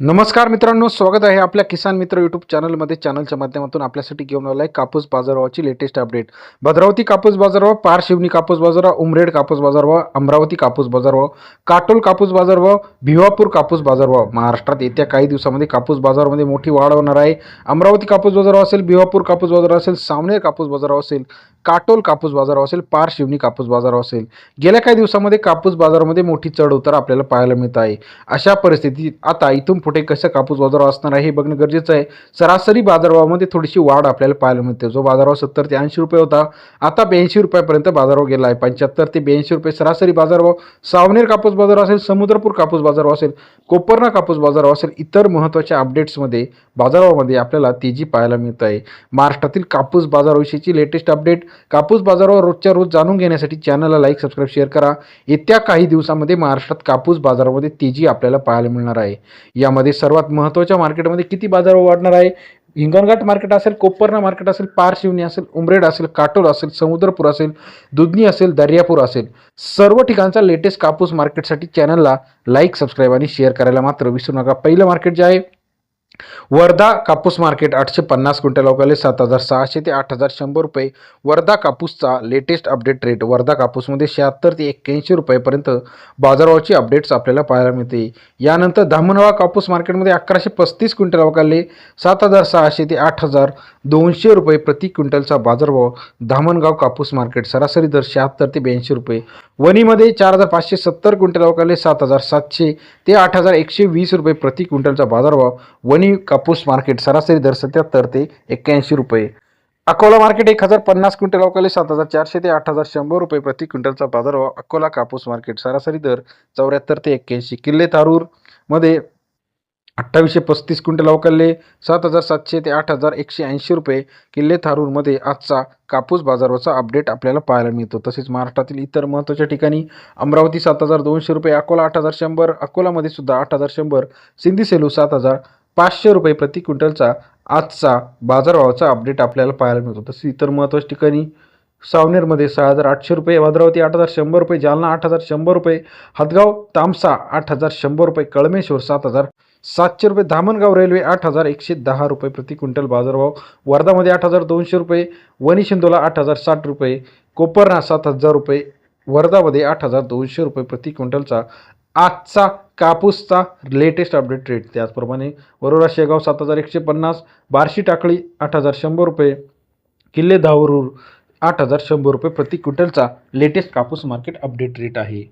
नमस्कार मित्रांनो स्वागत आहे आपल्या किसान मित्र यूट्यूब चॅनलमध्ये चॅनलच्या माध्यमातून आपल्यासाठी घेऊन आला आहे कापूस बाजारभावाची लेटेस्ट अपडेट भद्रावती कापूस बाजारभाव पारशिवनी कापूस बाजारभाव उमरेड कापूस बाजारभाव अमरावती कापूस बाजारभाव काटोल कापूस बाजारभाव भिवापूर कापूस बाजारभाव. महाराष्ट्रात येत्या काही दिवसामध्ये कापूस बाजारामध्ये मोठी वाढ होणार आहे. अमरावती कापूस बाजारभाव असेल भिवापूर कापूस बाजार असेल सावनेर कापूस बाजारभाव असेल काटोल कापूस बाजार असेल पारशिवनी कापूस बाजार असेल गेल्या काही दिवसामध्ये कापूस बाजारामध्ये मोठी चढ उतार आपल्याला पाहायला मिळत आहे. अशा परिस्थितीत आता इथून पुढे कसं कापूस बाजार असणार आहे हे बघणं गरजेचं आहे. सरासरी बाजारभावामध्ये थोडीशी वाढ आपल्याला पाहायला मिळते. जो बाजारभाव सत्तर ते ऐंशी रुपये होता आता ब्याऐंशी रुपयापर्यंत बाजारभाव गेला आहे. पंच्याहत्तर ते ब्याऐंशी रुपये सरासरी बाजारभाव. सावनेर कापूस बाजार असेल समुद्रपूर कापूस बाजार असेल कोपरना कापूस बाजार असेल इतर महत्त्वाच्या अपडेट्समध्ये बाजारामध्ये आपल्याला तेजी पाहायला मिळत आहे. महाराष्ट्रातील कापूस बाजाराविषयीची लेटेस्ट अपडेट कापूस बाजारावर रोजच्या रोज जाणून घेण्यासाठी चॅनलला लाईक सबस्क्राईब शेअर करा. येत्या काही दिवसामध्ये महाराष्ट्रात कापूस बाजारामध्ये तेजी आपल्याला पाहायला मिळणार आहे. यामध्ये सर्वात महत्त्वाच्या मार्केटमध्ये किती बाजार वाढणार आहे? हिंगणघाट मार्केट असेल कोपरना मार्केट असेल पारशिवनी असेल उमरेड असेल काटोल असेल समुद्रपूर असेल दुधनी असेल दर्यापूर असेल. सर्व ठिकाणचा लेटेस्ट कापूस मार्केटसाठी चॅनलला लाईक सबस्क्राईब आणि शेअर करायला मात्र विसरू नका. पहिलं मार्केट जे आहे वर्धा कापूस मार्केट आठशे पन्नास क्विंटल अवकाले सात हजार सहाशे ते आठ हजार शंभर रुपये. वर्धा कापूसचा लेटेस्ट अपडेट रेट वर्धा कापूसमध्ये शहात्तर ते एक्क्याऐंशी रुपयेपर्यंत बाजारभावाची अपडेट्स आपल्याला पाहायला मिळते. यानंतर धामणगाव कापूस मार्केटमध्ये अकराशे पस्तीस क्विंटल अवकाले सात हजार सहाशे ते आठ हजार दोनशे रुपये प्रति क्विंटलचा बाजारभाव धामणगाव कापूस मार्केट सरासरी दर शहात्तर ते ब्याऐंशी रुपये. वणीमध्ये चार हजार पाचशे सत्तर क्विंटल अवकाले सात हजार सातशे ते आठ हजार एकशे वीस रुपये प्रति क्विंटलचा बाजारभाव वणी कापूस मार्केट सरासरी दर सत्याहत्तर ते एक्क्याऐंशी रुपये. अकोला मार्केट एक हजार पन्नास क्विंटल अवकाले सात हजार चारशे ते आठ हजार शंभर रुपये प्रति क्विंटलचा बाजारभाव अकोला कापूस मार्केट सरासरी दर चौऱ्याहत्तर ते एक्क्याऐंशी. किल्ले तारूरमध्ये अठ्ठावीसशे पस्तीस क्विंटल अवकाले सात हजार सातशे ते आठ हजार एकशे ऐंशी रुपये. किल्ले थारूरमध्ये आजचा कापूस बाजाराचा अपडेट आपल्याला पाहायला मिळतो. तसेच महाराष्ट्रातील इतर महत्त्वाच्या ठिकाणी अमरावती सात हजार दोनशे रुपये अकोला आठ हजार शंभर अकोलामध्ये सुद्धा आठ हजार शंभर सिंधी सेलू सात हजार पाचशे रुपये प्रति क्विंटलचा आजचा बाजारभावाचा अपडेट आपल्याला पाहायला मिळतो. तसेच इतर महत्त्वाच्या ठिकाणी सावनेरमध्ये सहा हजार आठशे रुपये भद्रावती आठ हजार शंभर रुपये जालना आठ हजार शंभर रुपये हदगाव तामसा आठ हजार शंभर रुपये कळमेश्वर सात हजार सातशे रुपये धामणगाव रेल्वे आठ हजार एकशे दहा रुपये प्रति क्विंटल बाजारभाव वर्धामध्ये आठ हजार दोनशे रुपये वणी शिंदोला आठ हजार साठ रुपये कोपरना सात हजार रुपये वर्धामध्ये आठ हजार दोनशे रुपये प्रति क्विंटलचा आजचा कापूसचा लेटेस्ट अपडेट रेट त्याचप्रमाणे वरोरा शेगाव सात हजार एकशे पन्नास बार्शी टाकळी आठ हजार शंभर रुपये किल्ले धावरूर आठ हजार शंभर रुपये प्रति क्विंटलचा लेटेस्ट कापूस मार्केट अपडेट रेट आहे.